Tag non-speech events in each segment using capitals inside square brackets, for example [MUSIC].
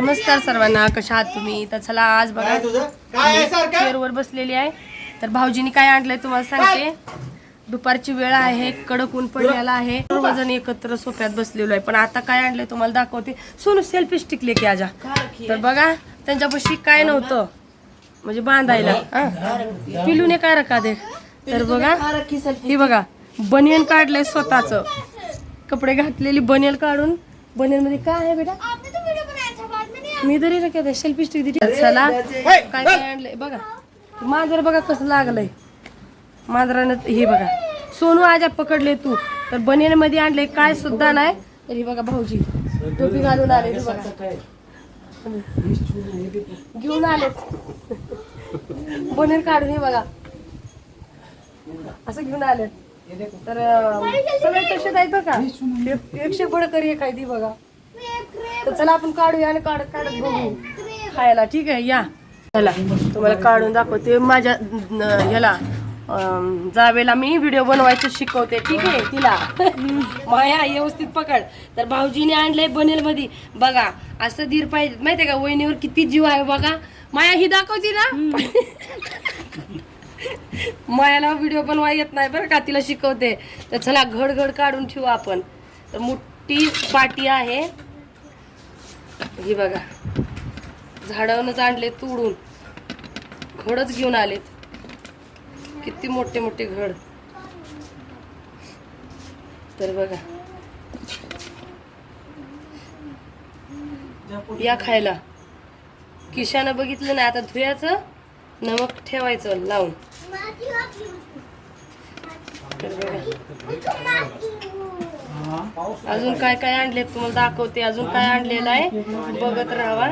नमस्कार सर्वांना कशा आहात तुम्ही? तर चला आज बघा चेअरवर बसलेली आहे. तर भाऊजीनी काय आणलंय तुम्हाला सांगते. दुपारची वेळ आहे कडक ऊन पडलेला आहे. सर्वजण एकत्र सोफ्यात बसलेलो आहे. पण आता काय आणलंय तुम्हाला दाखवते. सोनू सेल्फी स्टिक लेके आजा. तर बघा त्यांच्यापाशी काय नव्हतं. म्हणजे बांधायला? पिलूने काय रका दे? तर बघा ही बघा बनियन काढलंय स्वतःच. कपडे घातलेली बनियन काढून. बनियनमध्ये काय आहे बेटा? मी तरी रक्या दे सेल्फी स्टिक दिली चला. काय काय आणलंय बघा. मांजर बघा कसं लागलंय. मांजरानं हे बघा. सोनू आजा पकडले तू. तर बनियनमध्ये आणले काय सुद्धा नाही. तर हे बघा भाऊजी टोपी घालून आले बघा. घेऊन आले. बनियन काढून हे बघा. असं घेऊन आले. तर सगळे तसेच आहेत बघा. एक- एकशे बडकर ती बघा. तर चला आपण काढूया आणि काढत काढत बघू. खायला. ठीक आहे या. चला तुम्हाला काढून दाखवते. माझ्या ह्याला जावेला मी व्हिडिओ बनवायचं शिकवते. ठीक आहे तिला. [LAUGHS] माया व्यवस्थित पकड. तर भाऊजीने आणलंय बनेल मध्ये बघा असं धीर पाहिजे. माहितीये का वहिनीवर किती जीव आहे बघा. माया ही दाखवती ना? [LAUGHS] मायाला व्हिडिओ बनवा येत नाही बरं का तिला शिकवते. तर चला घड घड काढून ठेवू आपण. तर मोठी पाटी आहे. ही बघा. झाडावरच आणले तोडून. घडच घेऊन आलेत. किती मोठे मोठे घड. तर बघा. या खायला. किशानं बघितलं ना आता धुयाचं नमक ठेवायचं लावून. तर बघा. अजून काय काय आणले तुम्हाला दाखवते. अजून काय आणलेलं आहे? बघत राहावा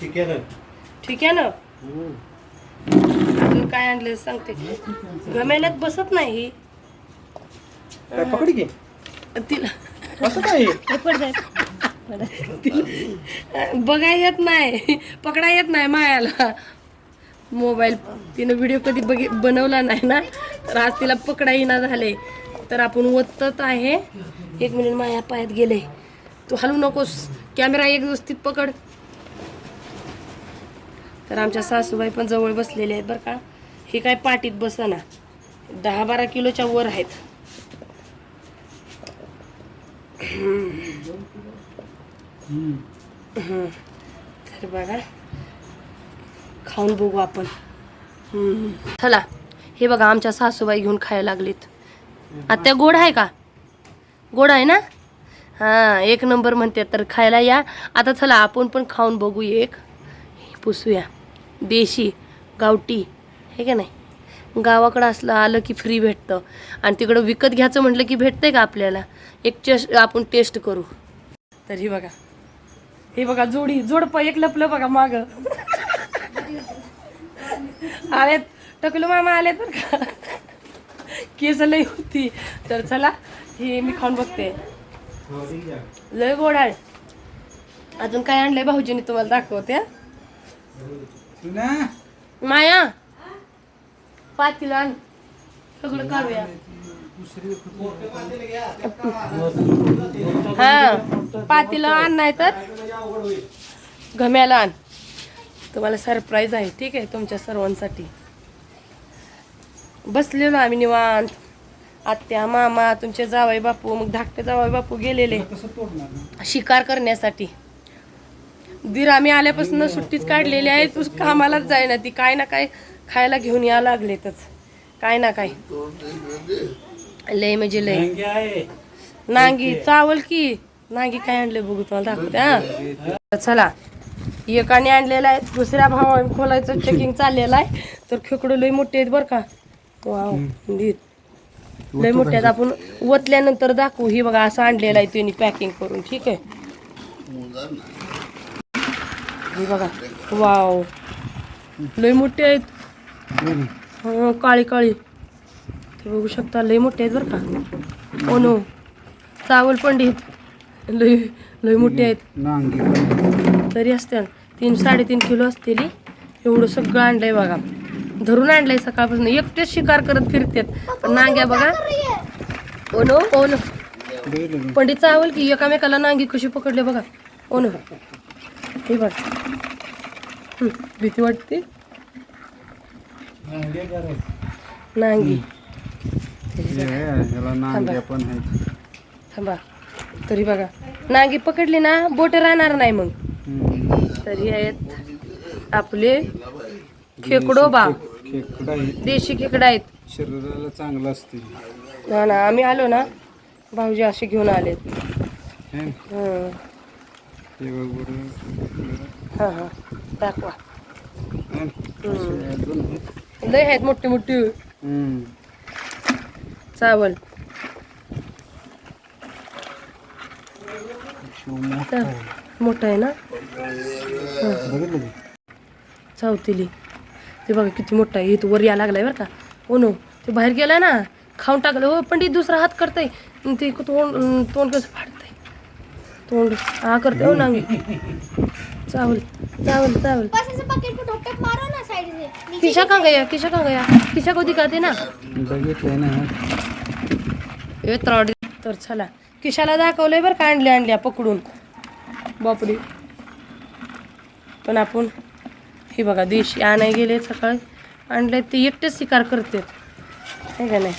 ठीक आहे ना? ना अजून काय आणले सांगते. गमेल्यात बसत नाही पकडी तिला बघा येत नाही. पकडा येत नाही मायाला. मोबाईल तिनं व्हिडिओ कधी बघि बनवला नाही ना? तर आज तिला पकडा येईना झाले. तर आपण ओतत आहे. एक मिनिट माझ्या पायात गेले. तू हलू नकोस. कॅमेरा एक व्यवस्थित पकड. तर आमच्या सासूबाई पण जवळ बसलेले आहेत बरं का. हे काय पाटीत बसना. दहा बारा किलोच्या वर आहेत. तर बघा. खाऊन बघू आपण. चला. हे बघा आमच्या सासूबाई घेऊन खायला लागलीत. आत्या गोड आहे का? गोड आहे ना? हां एक नंबर म्हणते तर खायला या. आता चला आपण पण खाऊन बघू एक. पुसूया. देशी गावठी हे का नाही? गावाकडं असलं आलं की फ्री भेटतं. आणि तिकडं विकत घ्यायचं म्हटलं की भेटतंय का आपल्याला? एक चेस्ट आपण टेस्ट करू. तर ही बघा. हे बघा जोडी जोडपं एक लपलं बघा माग. आलेत. टकलू मामा आलेत बरं का? केस लई होती. तर चला हे मी खाऊन बघते. लय गोड आहे. अजून काय आणलंय भाऊजीने तुम्हाला दाखवते हं? माया पातीला आण. सगळं काढूया. हा पातीला आण नाही तर घम्याला आण. तुम्हाला सरप्राईज आहे ठीक आहे तुमच्या सर्वांसाठी. बसलेलो आम्ही निवांत. आत्या मामा तुमचे जावई बापू मग धाकटे जावई बापू गेलेले. शिकार करण्यासाठी. दीर आम्ही आल्यापासून सुट्टीच काढलेली आहे तू कामालाच जाईना ती. काय ना काय खायला घेऊन या लागलेतच. काय ना काय. लय म्हणजे लय. नांगी चावल की. नांगी काय आणले बघू तुम्हाला दाखवते हा. चला. एकाने आणलेला आहे. दुसऱ्या भावाने खोलायचं चेकिंग चाललेलं आहे. तर खेकडं लय मोठे आहेत बरं का. वाव. लय मोठे आहेत. आपण ओतल्यानंतर दाखवू. ही बघा असं आणलेलं आहे त्यांनी पॅकिंग करून. ठीक आहे? हे बघा. वाव. लय मोठे आहेत. हं, काळी काळी. ते बघू शकता लय मोठे आहेत बरं का. Oh no. चावल पंडित लय लय मोठे आहेत. तरी असतील तीन साडेतीन किलो असतील एवढं सगळं आणलंय बघा. धरून आणलंय सकाळपासून. एकटेच शिकार करत फिरतात. पण नांग्या बघा. ओ नो ओ नो पंडित चावल की एकामेकाला नांगी कशी पकडले बघा. ओ न हे बघ. भीती वाटते? नांगी. थांबा. तरी बघा. नांगी पकडली ना बोट राहणार नाही मग. तरी आहेत आपले खेकडो बा. खेकडा आहे. देशी खेकडा आहेत. शरीराला चांगलं असते. ना ना आम्ही आलो ना भाऊजी असे घेऊन आलेत. हे हं. हे बरोबर हा हा. दाखवा. हे. असे अजून आहेत. लय आहेत मोठी मोठी. हम्म. चावल. शिव मोठा आहे. मोठं आहे ना? बघितलं की? चावतेली ते बघा किती मोठं आहे. इथं वर या लागलाय बरं का. हो नो ते बाहेर गेलाय ना खाऊन टाकलं. हो पंडित दुसरा हात करताय. आणि ते तोंड तोंड कसं फाडतंय. तोंड हा करते हो नांगी. चावल चावल चावल. ना किशा का गया किशा का गया किशा को दिखाते ना? बघितलंय ना. ए त्राडी तर चला किशाला दाखवलंय बरं का आणल्या आणल्या पकडून. बापरे. पण आपण हे बघा देशी आणाय गेले सकाळी. आणले ते एकटेच शिकार करतात. आहे का नाही?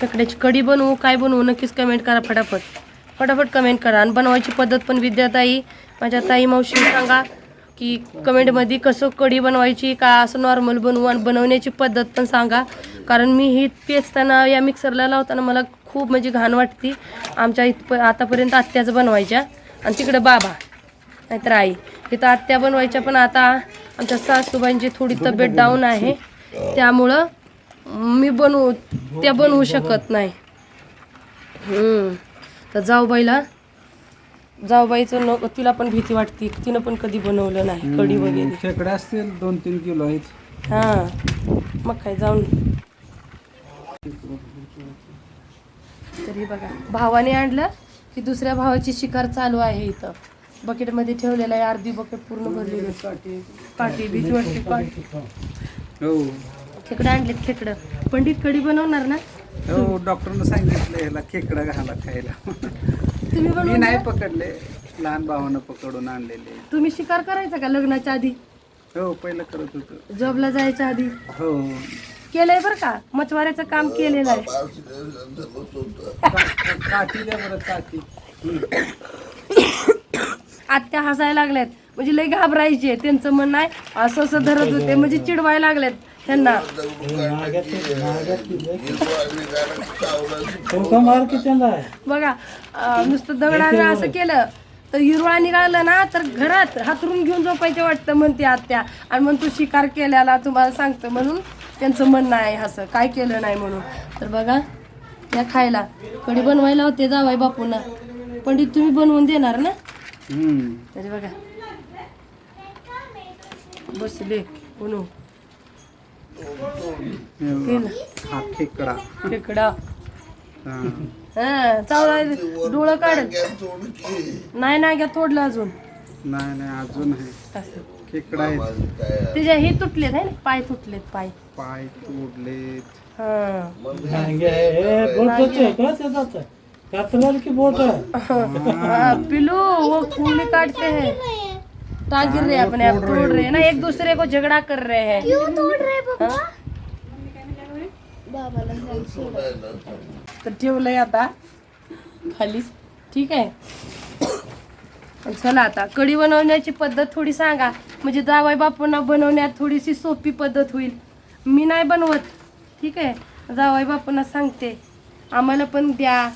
खेकड्याची कढी बनवू काय बनवू नक्कीच कमेंट करा फटाफट. फटाफट कमेंट करा. आणि बनवायची पद्धत पण विद्याताई माझ्या ताई मावशी सांगा की कमेंटमध्ये कसं कढी बनवायची का असं नॉर्मल बनवू आणि बनवण्याची पद्धत पण सांगा. कारण मी ही पेचताना या मिक्सरला लावताना मला खूप म्हणजे घाण वाटते. आमच्या इथप आतापर्यंत आत्याच बनवायच्या. आणि तिकडे बाबा. नाहीतर आई. इथं आत्या बनवायच्या पण आता आमच्या सासूबाईंची थोडी तब्येत डाऊन आहे. त्यामुळं मी बनवू त्या बनवू शकत नाही. हम्म. तर जाऊबाईला जाऊबाईचं नको तिला पण भीती वाटते. तिनं पण कधी बनवलं नाही कढी वगैरे. खेकडे असतील दोन तीन किलो आहेत. हां. मग काय जाऊन. तरी बघा भावाने आणलं की दुसऱ्या भावाची शिकार चालू आहे इथं. बकेटमध्ये ठेवलेलं आहे अर्धी बकेट पूर्ण भरलेली आहे. काठी भीती वाटते काठी हो. खेकडं आणलेत खेकडं. पंडित कढी बनवणार ना? हो डॉक्टरनं सांगितलं ह्याला खेकडा घाला खायला. तुम्ही मी नाही पकडले लहान भावानं पकडून आणलेले. तुम्ही शिकार करायचा का लग्नाच्या आधी? हो पहिलं करत होतो. जॉबला जायच्या आधी? हो. केलंय बरं का? मचवाऱ्याचं काम केलेलं आहे. का- काठी द्या बरं काठी आत्या हसायला लागल्यात. म्हणजे लय घाबरायचे. त्यांचं म्हणणं आहे असं असं धरत होते. म्हणजे चिडवायला लागलेत त्यांना. बघा नुसतं दगडाने असं केलं तर हिरवळा निघाला ना तर घरात हातरून घेऊन झोपायचे वाटतं म्हणते आत्या. आणि मग तू शिकार केल्याला तुम्हाला सांगतो म्हणून त्यांचं म्हणणं आहे असं. काय केलं नाही म्हणून. तर बघा त्या खायला. कढी बनवायला होते जावाय बापूंना. पंडित तुम्ही बनवून देणार ना. तरी बघा. बसले हा खेकडा. खेकडा. हा. हा चावला डोळं काढ. नाही ना घ्या तोडलं अजून. नाही नाही अजून आहे. खेकडा त्याच्या हे तुटलेत आहे ना? पाय तुटलेत पाय. पाय तोडलेत हा. [LAUGHS] हाँ, पिलू वो खून काटते हैं। टांग गिर रहे अपने आप तोड़ रहे हैं ना एक दूसरे को झगड़ा कर रहे हैं। क्यों तोड़ रहे. तर ठेवलंय आता। खाली। ठीक आहे [COUGHS] चला आता. कढी बनवण्याची पद्धत थोडी सांगा. म्हणजे जावाई बापूंना बनवण्यात थोडीशी सोपी पद्धत होईल. मी नाही बनवत. ठीक आहे? जावाई बापूंना सांगते. आम्हाला पण द्या.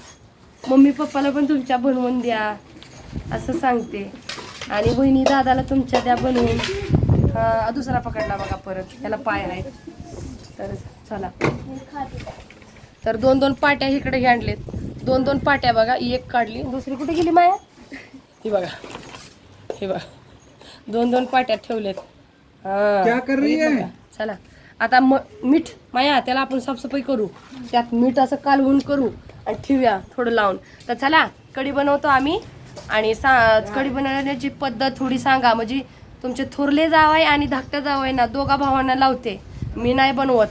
मम्मी पप्पाला पण तुमच्या बनवून द्या असं सांगते. आणि वहिनी दादाला तुमच्या द्या बनवून. हा, दुसरा पकडला बघा परत. त्याला पाय आहे तर चला. तर दोन दोन पाट्या इकडे आणलेत. दोन दोन पाट्या बघा. एक काढली. दुसरी कुठे गेली माया? ही बघा. हे बघा. दोन दोन पाट्या ठेवलेत. हा. क्या कर रही? बघा. चला. आता म मीठ. माया त्याला आपण साफसफाई करू. त्यात मीठ असं कालवून करू. ठेवूया थोडं लावून. तर चला कढी बनवतो आम्ही. आणि सा कढी बनवण्याची पद्धत थोडी सांगा. म्हणजे तुमचे थोरले जावाय आणि धाकट्या जावाय ना दोघा भावांना लावते. मी नाही बनवत.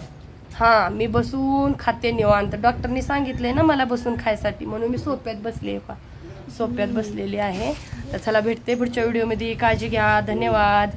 हां मी बसून खाते निवांत. डॉक्टरनी सांगितले ना मला बसून खायसाठी. म्हणून मी सोप्यात बसले का सोप्यात बसलेली आहे. तर चला भेटते पुढच्या व्हिडिओमध्ये. काळजी घ्या. धन्यवाद.